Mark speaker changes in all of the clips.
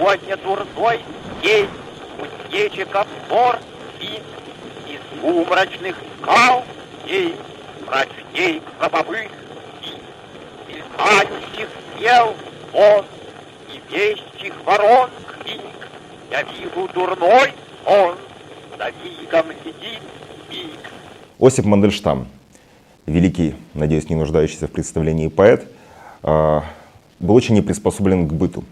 Speaker 1: сегодня дурной день, кузнечиков спор и из сумрачных скал день, мрачней гробовых и мелькающих тел он и вещих ворон крик. Я вижу дурной он, за мигом сидит миг.
Speaker 2: Осип Мандельштам, великий, надеюсь, не нуждающийся в представлении поэт, а, был очень не приспособлен к быту.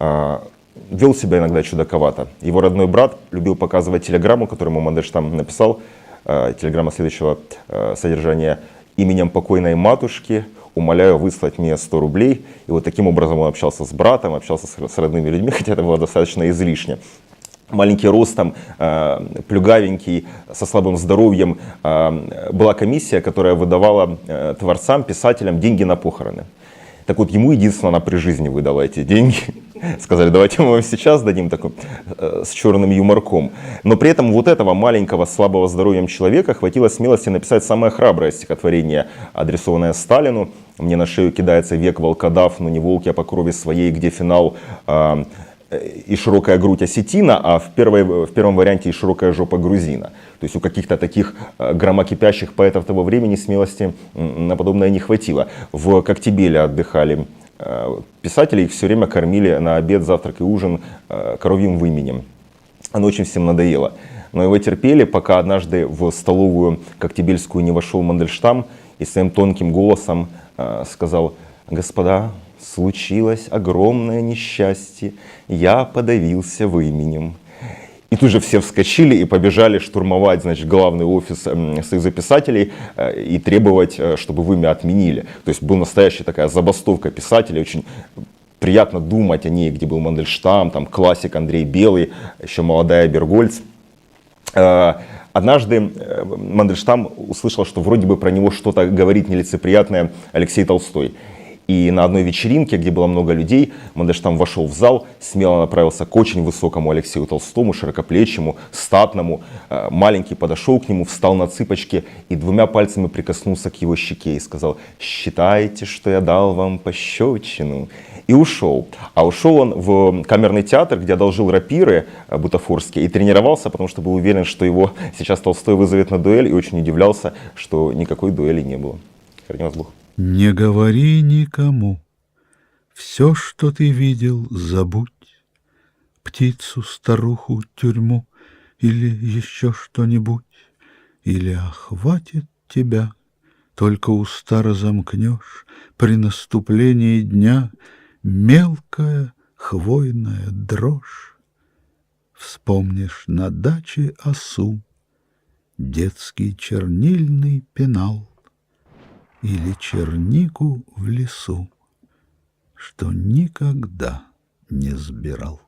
Speaker 2: А, Вел себя иногда чудаковато. Его родной брат любил показывать телеграмму, которую ему Мандельштам написал. А, Телеграмма следующего а, содержания. «Именем покойной матушки умоляю выслать мне 100 рублей». И вот таким образом он общался с братом, общался с родными людьми, хотя это было достаточно излишне маленький ростом, плюгавенький, со слабым здоровьем, была комиссия, которая выдавала творцам, писателям деньги на похороны. Так вот, ему единственное, она при жизни выдала эти деньги. Сказали, давайте мы вам сейчас дадим такой, э, с черным юморком. Но при этом вот этого маленького, слабого здоровьем человека хватило смелости написать самое храброе стихотворение, адресованное Сталину. «Мне на шею кидается век волкодав, но не волки, а по крови своей, где финал э, и широкая грудь осетина, а в, первой, в первом варианте и широкая жопа грузина. То есть у каких-то таких э, громокипящих поэтов того времени смелости на подобное не хватило. В Коктебеле отдыхали э, писатели, их все время кормили на обед, завтрак и ужин э, коровьим выменем. Оно очень всем надоело. Но его терпели, пока однажды в столовую Коктебельскую не вошел Мандельштам и своим тонким голосом сказал, господа, случилось огромное несчастье, я подавился выменем. И тут же все вскочили и побежали штурмовать значит, главный офис м, Союза писателей э, и требовать, э, чтобы вымя отменили. То есть была настоящая такая забастовка писателей, очень приятно думать о ней, где был Мандельштам, там классик Андрей Белый, еще молодая Бергольц. Э, Однажды Мандельштам услышал, что вроде бы про него что-то говорит нелицеприятное Алексей Толстой. И на одной вечеринке, где было много людей, Мандельштам вошел в зал, смело направился к очень высокому Алексею Толстому, широкоплечему, статному. Э, Маленький подошел к нему, встал на цыпочки и двумя пальцами прикоснулся к его щеке и сказал, считайте, что я дал вам пощечину. И ушел. А ушел он в камерный театр, где одолжил рапиры э, бутафорские и тренировался, потому что был уверен, что его сейчас Толстой вызовет на дуэль, и очень удивлялся, что никакой дуэли не было. Храни вас Бог.
Speaker 3: Не говори никому, все, что ты видел, забудь. Птицу, старуху, тюрьму или еще что-нибудь. Или охватит тебя, только уста разомкнешь при наступлении дня мелкая хвойная дрожь. Вспомнишь на даче осу, детский чернильный пенал или чернику в лесу, что никогда не сбирал.